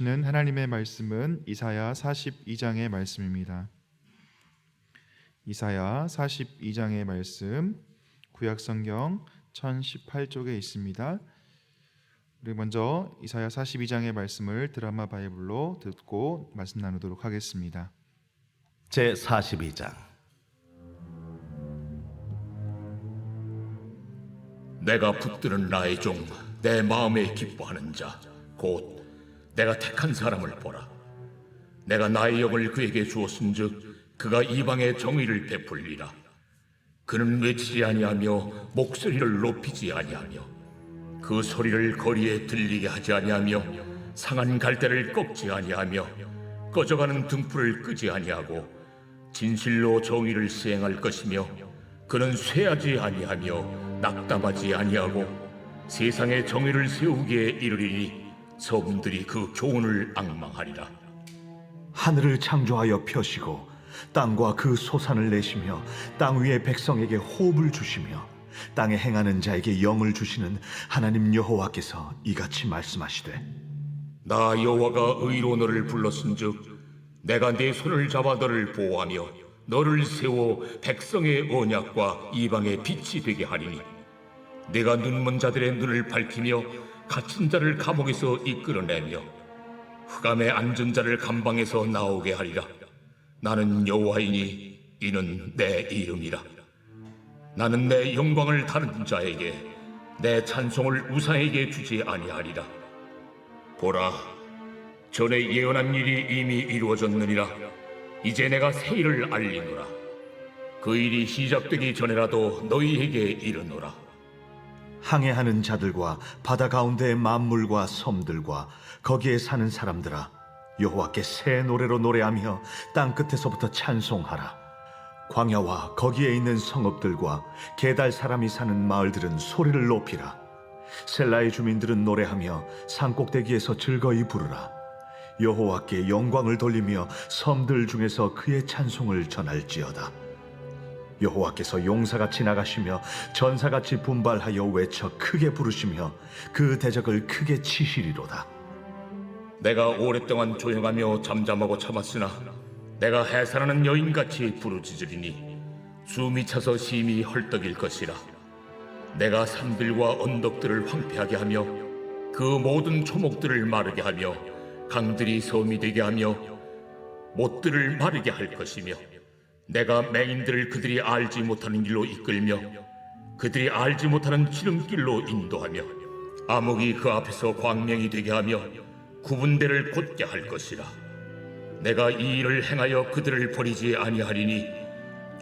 는 하나님의 말씀은 이사야 42장의 말씀입니다. 이사야 42장의 말씀 구약 성경 1018쪽에 있습니다. 우리 먼저 이사야 42장의 말씀을 드라마 바이블로 듣고 말씀 나누도록 하겠습니다. 제 42장 내가 붙드는 나의 종, 내 마음에 기뻐하는 자, 곧 내가 택한 사람을 보라. 내가 나의 영을 그에게 주었은즉 그가 이방의 정의를 베풀리라. 그는 외치지 아니하며 목소리를 높이지 아니하며 그 소리를 거리에 들리게 하지 아니하며 상한 갈대를 꺾지 아니하며 꺼져가는 등불을 끄지 아니하고 진실로 정의를 시행할 것이며 그는 쇠하지 아니하며 낙담하지 아니하고 세상에 정의를 세우기에 이르리니 섬들이 그 교훈을 악망하리라. 하늘을 창조하여 펴시고 땅과 그 소산을 내시며 땅 위의 백성에게 호흡을 주시며 땅에 행하는 자에게 영을 주시는 하나님 여호와께서 이같이 말씀하시되 나 여호와가 의로 너를 불렀은즉 내가 네 손을 잡아 너를 보호하며 너를 세워 백성의 언약과 이방의 빛이 되게 하리니 내가 눈먼 자들의 눈을 밝히며 갇힌 자를 감옥에서 이끌어내며 흑암에 앉은 자를 감방에서 나오게 하리라 나는 여호와이니 이는 내 이름이라 나는 내 영광을 다른 자에게 내 찬송을 우상에게 주지 아니하리라 보라, 전에 예언한 일이 이미 이루어졌느니라. 이제 내가 새 일을 알리노라. 그 일이 시작되기 전에라도 너희에게 이르노라. 항해하는 자들과 바다 가운데의 만물과 섬들과 거기에 사는 사람들아 여호와께 새 노래로 노래하며 땅 끝에서부터 찬송하라. 광야와 거기에 있는 성읍들과 게달 사람이 사는 마을들은 소리를 높이라. 셀라의 주민들은 노래하며 산꼭대기에서 즐거이 부르라. 여호와께 영광을 돌리며 섬들 중에서 그의 찬송을 전할지어다 여호와께서 용사같이 나가시며 전사같이 분발하여 외쳐 크게 부르시며 그 대적을 크게 치시리로다 내가 오랫동안 조용하며 잠잠하고 참았으나 내가 해산하는 여인같이 부르짖으리니 숨이 차서 심히 헐떡일 것이라. 내가 산들과 언덕들을 황폐하게 하며 그 모든 초목들을 마르게 하며 강들이 섬이 되게 하며 못들을 마르게 할 것이며 내가 맹인들을 그들이 알지 못하는 길로 이끌며 그들이 알지 못하는 지름길로 인도하며 암흑이 그 앞에서 광명이 되게 하며 구분대를 곧게 할 것이라. 내가 이 일을 행하여 그들을 버리지 아니하리니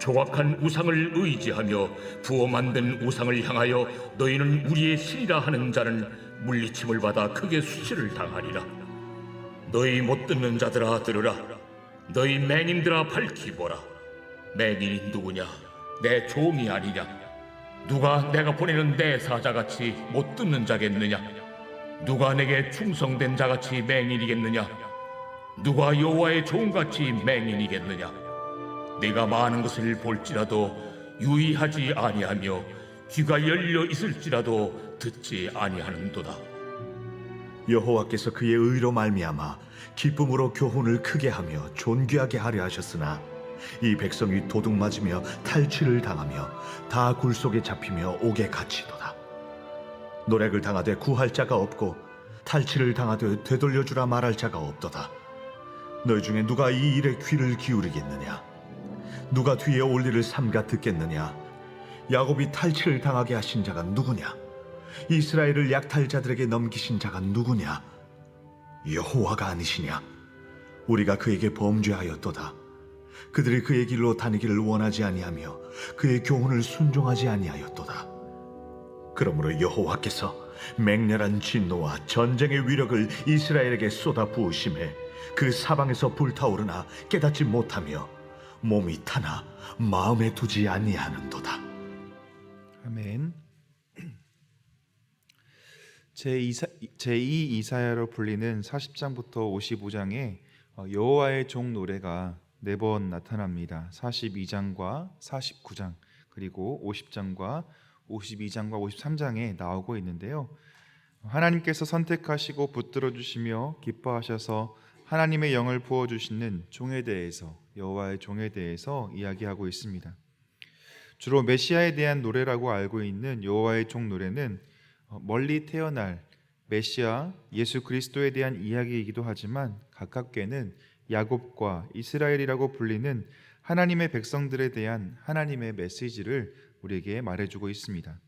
조각한 우상을 의지하며 부어 만든 우상을 향하여 너희는 우리의 신이라 하는 자는 물리침을 받아 크게 수치를 당하리라. 너희 못 듣는 자들아 들으라. 너희 맹인들아 밝히 보라 맹인이 누구냐? 내 종이 아니냐? 누가 내가 보내는 내 사자같이 못 듣는 자겠느냐? 누가 내게 충성된 자같이 맹인이겠느냐? 누가 여호와의 종같이 맹인이겠느냐? 내가 많은 것을 볼지라도 유의하지 아니하며 귀가 열려 있을지라도 듣지 아니하는도다. 여호와께서 그의 의로 말미암아 기쁨으로 교훈을 크게 하며 존귀하게 하려 하셨으나 이 백성이 도둑 맞으며 탈취를 당하며 다 굴 속에 잡히며 옥에 갇히도다. 노략을 당하되 구할 자가 없고 탈취를 당하되 되돌려 주라 말할 자가 없도다. 너희 중에 누가 이 일에 귀를 기울이겠느냐? 누가 뒤에 올 일을 삼가 듣겠느냐? 야곱이 탈취를 당하게 하신 자가 누구냐? 이스라엘을 약탈자들에게 넘기신 자가 누구냐? 여호와가 아니시냐? 우리가 그에게 범죄하였도다 그들이 그의 길로 다니기를 원하지 아니하며 그의 교훈을 순종하지 아니하였도다 그러므로 여호와께서 맹렬한 진노와 전쟁의 위력을 이스라엘에게 쏟아 부으심에 그 사방에서 불타오르나 깨닫지 못하며 몸이 타나 마음에 두지 아니하는도다. 아멘. 제2 제2 이사야로 불리는 40장부터 55장에 어, 여호와의 종 노래가 네 번 나타납니다. 42장과 49장 그리고 50장과 52장과 53장에 나오고 있는데요. 하나님께서 선택하시고 붙들어 주시며 기뻐하셔서 하나님의 영을 부어 주시는 종에 대해서 여호와의 종에 대해서 이야기하고 있습니다. 주로 메시아에 대한 노래라고 알고 있는 여호와의 종 노래는 어, 멀리 태어날 메시아 예수 그리스도에 대한 이야기이기도 하지만 가깝게는 야곱과 이스라엘이라고 불리는 하나님의 백성들에 대한 하나님의 메시지를 우리에게 말해주고 있습니다.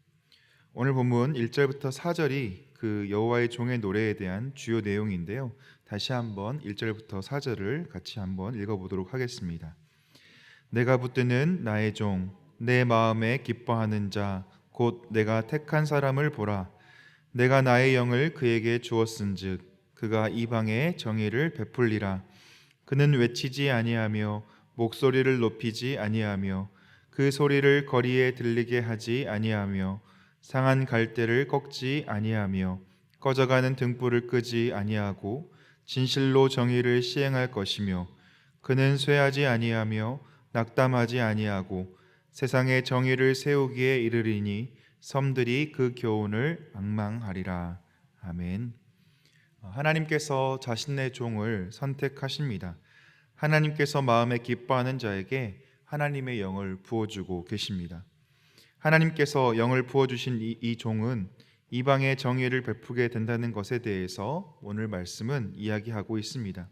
오늘 본문 1절부터 4절이 그 여호와의 종의 노래에 대한 주요 내용인데요. 다시 한번 1절부터 4절을 같이 한번 읽어보도록 하겠습니다. 내가 붙드는 나의 종, 내 마음에 기뻐하는 자, 곧 내가 택한 사람을 보라. 내가 나의 영을 그에게 주었은즉 그가 이방에 정의를 베풀리라. 그는 외치지 아니하며 목소리를 높이지 아니하며 그 소리를 거리에 들리게 하지 아니하며 상한 갈대를 꺾지 아니하며 꺼져가는 등불을 끄지 아니하고 진실로 정의를 시행할 것이며 그는 쇠하지 아니하며 낙담하지 아니하고 세상에 정의를 세우기에 이르리니 섬들이 그 교훈을 악망하리라. 아멘. 하나님께서 자신의 종을 선택하십니다. 하나님께서 마음에 기뻐하는 자에게 하나님의 영을 부어주고 계십니다. 하나님께서 영을 부어주신 이, 이 종은 이방의 정의를 베푸게 된다는 것에 대해서 오늘 말씀은 이야기하고 있습니다.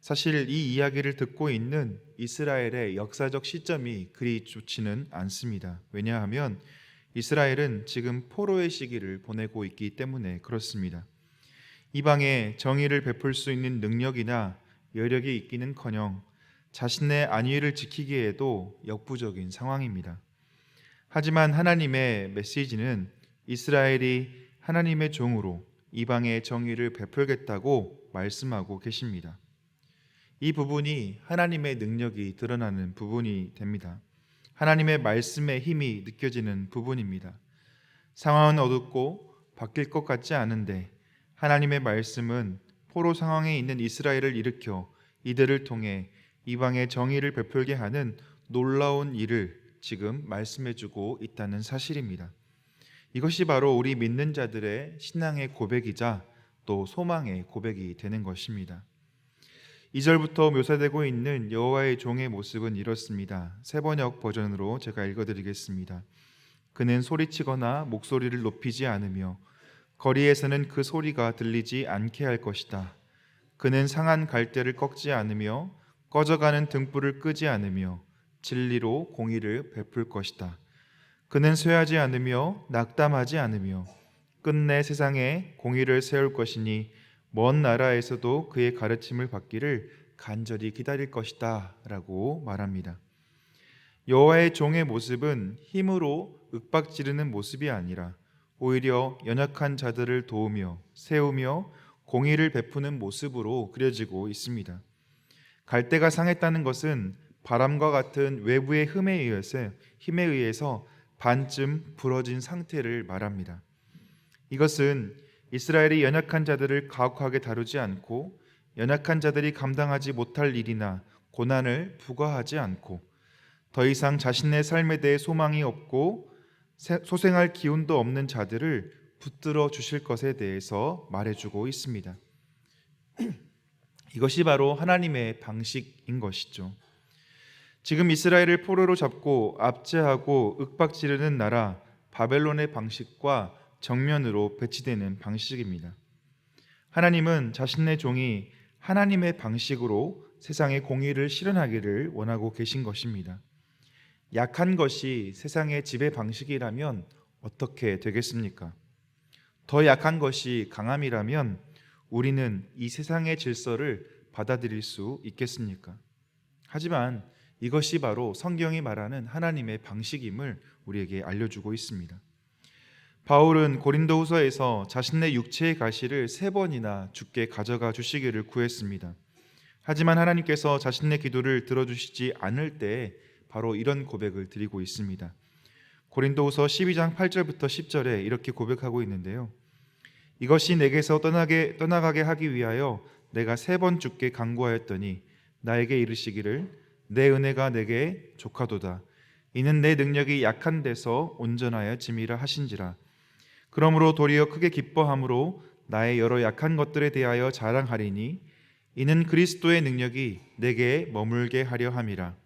사실 이 이야기를 듣고 있는 이스라엘의 역사적 시점이 그리 좋지는 않습니다. 왜냐하면 이스라엘은 지금 포로의 시기를 보내고 있기 때문에 그렇습니다. 이방에 정의를 베풀 수 있는 능력이나 여력이 있기는커녕 자신의 안위를 지키기에도 역부족인 상황입니다. 하지만 하나님의 메시지는 이스라엘이 하나님의 종으로 이방의 정의를 베풀겠다고 말씀하고 계십니다. 이 부분이 하나님의 능력이 드러나는 부분이 됩니다. 하나님의 말씀의 힘이 느껴지는 부분입니다. 상황은 어둡고 바뀔 것 같지 않은데 하나님의 말씀은 포로 상황에 있는 이스라엘을 일으켜 이들을 통해 이방의 정의를 베풀게 하는 놀라운 일을 지금 말씀해 주고 있다는 사실입니다. 이것이 바로 우리 믿는 자들의 신앙의 고백이자 또 소망의 고백이 되는 것입니다. 2절부터 묘사되고 있는 여호와의 종의 모습은 이렇습니다. 세번역 버전으로 제가 읽어 드리겠습니다. 그는 소리치거나 목소리를 높이지 않으며 거리에서는 그 소리가 들리지 않게 할 것이다. 그는 상한 갈대를 꺾지 않으며 꺼져가는 등불을 끄지 않으며 진리로 공의를 베풀 것이다. 그는 쇠하지 않으며 낙담하지 않으며 끝내 세상에 공의를 세울 것이니 먼 나라에서도 그의 가르침을 받기를 간절히 기다릴 것이다라고 말합니다. 여호와의 종의 모습은 힘으로 윽박지르는 모습이 아니라 오히려 연약한 자들을 도우며 세우며 공의를 베푸는 모습으로 그려지고 있습니다. 갈대가 상했다는 것은 바람과 같은 외부의 힘에 의해서 힘에 의해서 반쯤 부러진 상태를 말합니다. 이것은 이스라엘이 연약한 자들을 가혹하게 다루지 않고 연약한 자들이 감당하지 못할 일이나 고난을 부과하지 않고 더 이상 자신의 삶에 대해 소망이 없고 소생할 기운도 없는 자들을 붙들어 주실 것에 대해서 말해주고 있습니다. 이것이 바로 하나님의 방식인 것이죠. 지금 이스라엘을 포로로 잡고 압제하고 윽박지르는 나라 바벨론의 방식과 정면으로 배치되는 방식입니다. 하나님은 자신의 종이 하나님의 방식으로 세상의 공의를 실현하기를 원하고 계신 것입니다. 약한 것이 세상의 지배 방식이라면 어떻게 되겠습니까? 더 약한 것이 강함이라면 우리는 이 세상의 질서를 받아들일 수 있겠습니까? 하지만 이것이 바로 성경이 말하는 하나님의 방식임을 우리에게 알려주고 있습니다. 바울은 고린도후서에서 자신의 육체의 가시를 세 번이나 주께 가져가 주시기를 구했습니다. 하지만 하나님께서 자신의 기도를 들어주시지 않을 때 바로 이런 고백을 드리고 있습니다. 고린도후서 12장 8절부터 10절에 이렇게 고백하고 있는데요. 이것이 내게서 떠나게 떠나가게 하기 위하여 내가 세번 주께 간구하였더니 나에게 이르시기를 내 은혜가 내게 족하도다. 이는 내 능력이 약한 데서 온전하여 짐이라 하신지라. 그러므로 도리어 크게 기뻐함으로 나의 여러 약한 것들에 대하여 자랑하리니 이는 그리스도의 능력이 내게 머물게 하려 함이라.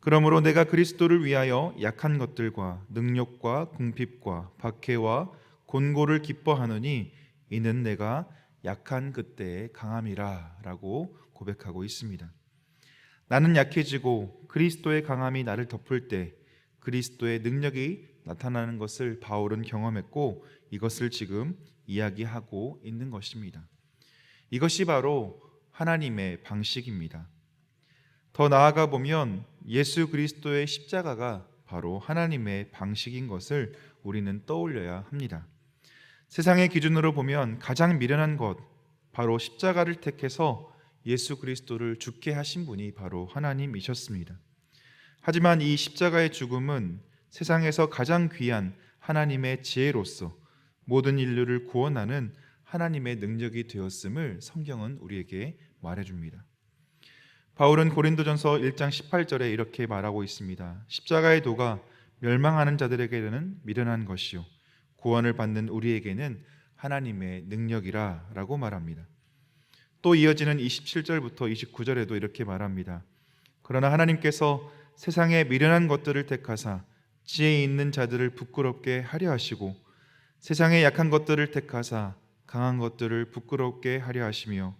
그러므로 내가 그리스도를 위하여 약한 것들과 능력과 궁핍과 박해와 곤고를 기뻐하노니 이는 내가 약한 그때의 강함이라라고 고백하고 있습니다. 나는 약해지고 그리스도의 강함이 나를 덮을 때 그리스도의 능력이 나타나는 것을 바울은 경험했고 이것을 지금 이야기하고 있는 것입니다. 이것이 바로 하나님의 방식입니다. 더 나아가 보면 예수 그리스도의 십자가가 바로 하나님의 방식인 것을 우리는 떠올려야 합니다. 세상의 기준으로 보면 가장 미련한 것 바로 십자가를 택해서 예수 그리스도를 죽게 하신 분이 바로 하나님이셨습니다. 하지만 이 십자가의 죽음은 세상에서 가장 귀한 하나님의 지혜로서 모든 인류를 구원하는 하나님의 능력이 되었음을 성경은 우리에게 말해줍니다. 바울은 고린도전서 1장 18절에 이렇게 말하고 있습니다. 십자가의 도가 멸망하는 자들에게는 미련한 것이요 구원을 받는 우리에게는 하나님의 능력이라라고 말합니다. 또 이어지는 27절부터 29절에도 이렇게 말합니다. 그러나 하나님께서 세상의 미련한 것들을 택하사 지혜 있는 자들을 부끄럽게 하려 하시고 세상의 약한 것들을 택하사 강한 것들을 부끄럽게 하려 하시며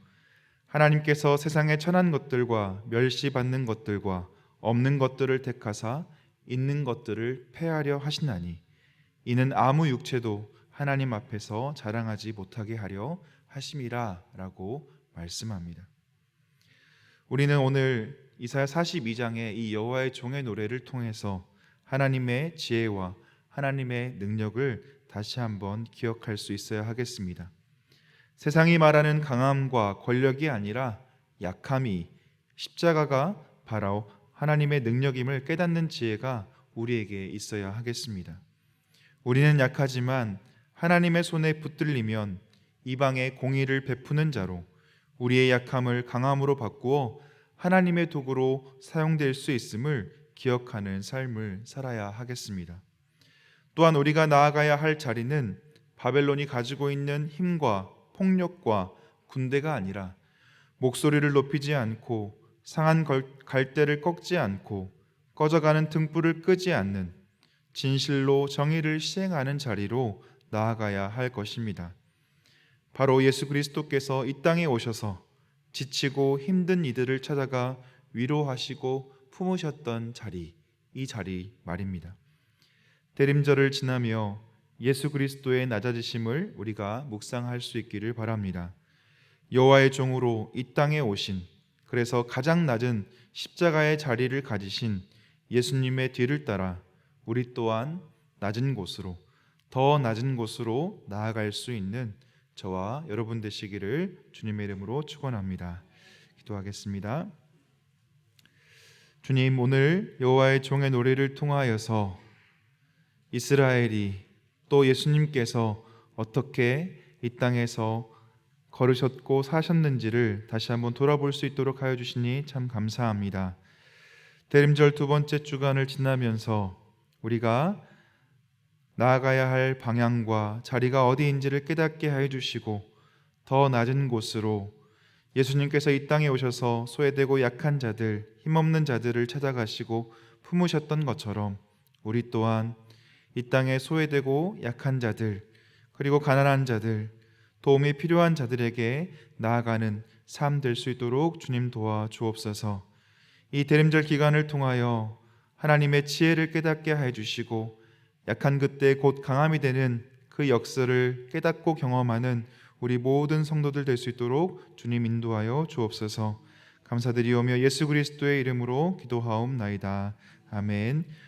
하나님께서 세상의 천한 것들과 멸시받는 것들과 없는 것들을 택하사 있는 것들을 패하려 하시나니 이는 아무 육체도 하나님 앞에서 자랑하지 못하게 하려 하심이라라고 말씀합니다. 우리는 오늘 이사야 42장의 이 여호와의 종의 노래를 통해서 하나님의 지혜와 하나님의 능력을 다시 한번 기억할 수 있어야 하겠습니다. 세상이 말하는 강함과 권력이 아니라 약함이 십자가가 바로 하나님의 능력임을 깨닫는 지혜가 우리에게 있어야 하겠습니다. 우리는 약하지만 하나님의 손에 붙들리면 이방의 공의를 베푸는 자로 우리의 약함을 강함으로 바꾸어 하나님의 도구로 사용될 수 있음을 기억하는 삶을 살아야 하겠습니다. 또한 우리가 나아가야 할 자리는 바벨론이 가지고 있는 힘과 폭력과 군대가 아니라 목소리를 높이지 않고 상한 갈대를 꺾지 않고 꺼져가는 등불을 끄지 않는 진실로 정의를 시행하는 자리로 나아가야 할 것입니다. 바로 예수 그리스도께서 이 땅에 오셔서 지치고 힘든 이들을 찾아가 위로하시고 품으셨던 자리, 이 자리 말입니다. 대림절을 지나며 예수 그리스도의 낮아지심을 우리가 묵상할 수 있기를 바랍니다. 여호와의 종으로 이 땅에 오신 그래서 가장 낮은 십자가의 자리를 가지신 예수님의 뒤를 따라 우리 또한 낮은 곳으로 더 낮은 곳으로 나아갈 수 있는 저와 여러분 되시기를 주님의 이름으로 축원합니다. 기도하겠습니다. 주님 오늘 여호와의 종의 노래를 통하여서 이스라엘이 또 예수님께서 어떻게 이 땅에서 걸으셨고 사셨는지를 다시 한번 돌아볼 수 있도록 하여 주시니 참 감사합니다. 대림절 두 번째 주간을 지나면서 우리가 나아가야 할 방향과 자리가 어디인지를 깨닫게 하여 주시고 더 낮은 곳으로 예수님께서 이 땅에 오셔서 소외되고 약한 자들, 힘없는 자들을 찾아가시고 품으셨던 것처럼 우리 또한 이 땅에 소외되고 약한 자들, 그리고 가난한 자들, 도움이 필요한 자들에게 나아가는 삶 될 수 있도록 주님 도와 주옵소서. 이 대림절 기간을 통하여 하나님의 지혜를 깨닫게 해 주시고 약한 그때 곧 강함이 되는 그 역사를 깨닫고 경험하는 우리 모든 성도들 될 수 있도록 주님 인도하여 주옵소서. 감사드리오며 예수 그리스도의 이름으로 기도하옵나이다. 아멘.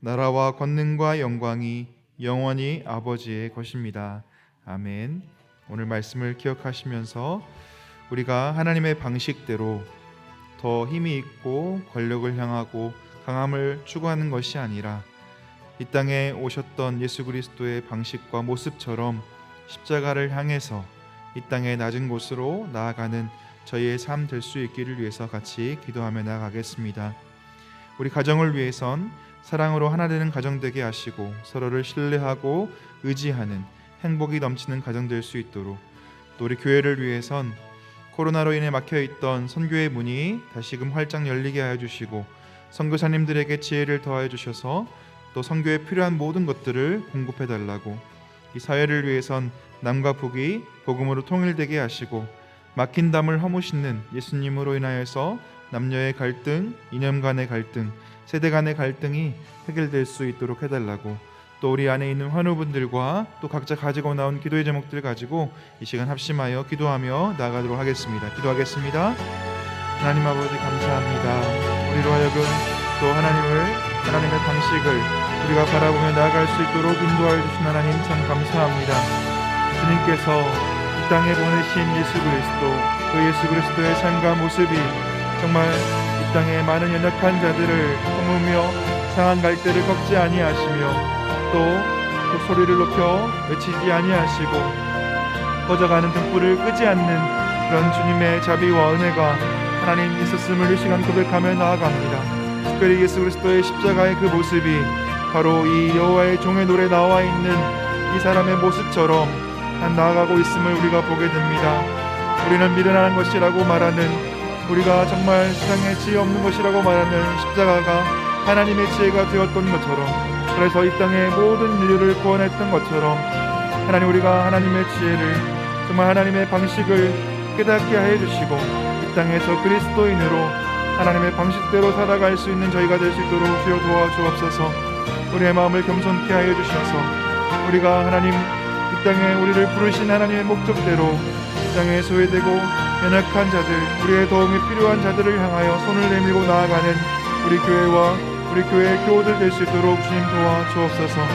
나라와 권능과 영광이 영원히 아버지의 것입니다. 아멘. 오늘 말씀을 기억하시면서 우리가 하나님의 방식대로 더 힘이 있고 권력을 향하고 강함을 추구하는 것이 아니라 이 땅에 오셨던 예수 그리스도의 방식과 모습처럼 십자가를 향해서 이 땅의 낮은 곳으로 나아가는 저희의 삶 될 수 있기를 위해서 같이 기도하며 나아가겠습니다. 우리 가정을 위해선 사랑으로 하나 되는 가정 되게 하시고 서로를 신뢰하고 의지하는 행복이 넘치는 가정 될 수 있도록 또 우리 교회를 위해선 코로나로 인해 막혀 있던 선교의 문이 다시금 활짝 열리게 하여 주시고 선교사님들에게 지혜를 더하여 주셔서 또 선교에 필요한 모든 것들을 공급해 달라고 이 사회를 위해선 남과 북이 복음으로 통일되게 하시고 막힌 담을 허무시는 예수님으로 인하여서 남녀의 갈등, 이념 간의 갈등, 세대 간의 갈등이 해결될 수 있도록 해달라고 또 우리 안에 있는 환우분들과 또 각자 가지고 나온 기도의 제목들 가지고 이 시간 합심하여 기도하며 나아가도록 하겠습니다. 기도하겠습니다. 하나님 아버지 감사합니다. 우리로 하여금 또 하나님을 하나님의 방식을 우리가 바라보며 나아갈 수 있도록 인도하여 주신 하나님 참 감사합니다. 주님께서 이 땅에 보내신 예수 그리스도 그 예수 그리스도의 삶과 모습이 정말 이 땅의 많은 연약한 자들을 허무며 상한 갈대를 꺾지 아니하시며 또, 또 소리를 높여 외치지 아니하시고 꺼져가는 등불을 끄지 않는 그런 주님의 자비와 은혜가 하나님 있었음을 이 시간 고백하며 나아갑니다. 특별히 예수 그리스도의 십자가의 그 모습이 바로 이 여호와의 종의 노래 나와 있는 이 사람의 모습처럼 난 나아가고 있음을 우리가 보게 됩니다. 우리는 미련한 것이라고 말하는 우리가 정말 세상에 지혜 없는 것이라고 말하는 십자가가 하나님의 지혜가 되었던 것처럼 그래서 이 땅의 모든 인류를 구원했던 것처럼 하나님 우리가 하나님의 지혜를 정말 하나님의 방식을 깨닫게 하여 주시고 이 땅에서 그리스도인으로 하나님의 방식대로 살아갈 수 있는 저희가 될 수 있도록 주여 도와주옵소서. 우리의 마음을 겸손케 하여 주셔서 우리가 하나님 이 땅에 우리를 부르신 하나님의 목적대로 이 땅에 소외되고 연약한 자들 우리의 도움이 필요한 자들을 향하여 손을 내밀고 나아가는 우리 교회와 우리 교회의 교우들 될 수 있도록 주님 도와 주옵소서.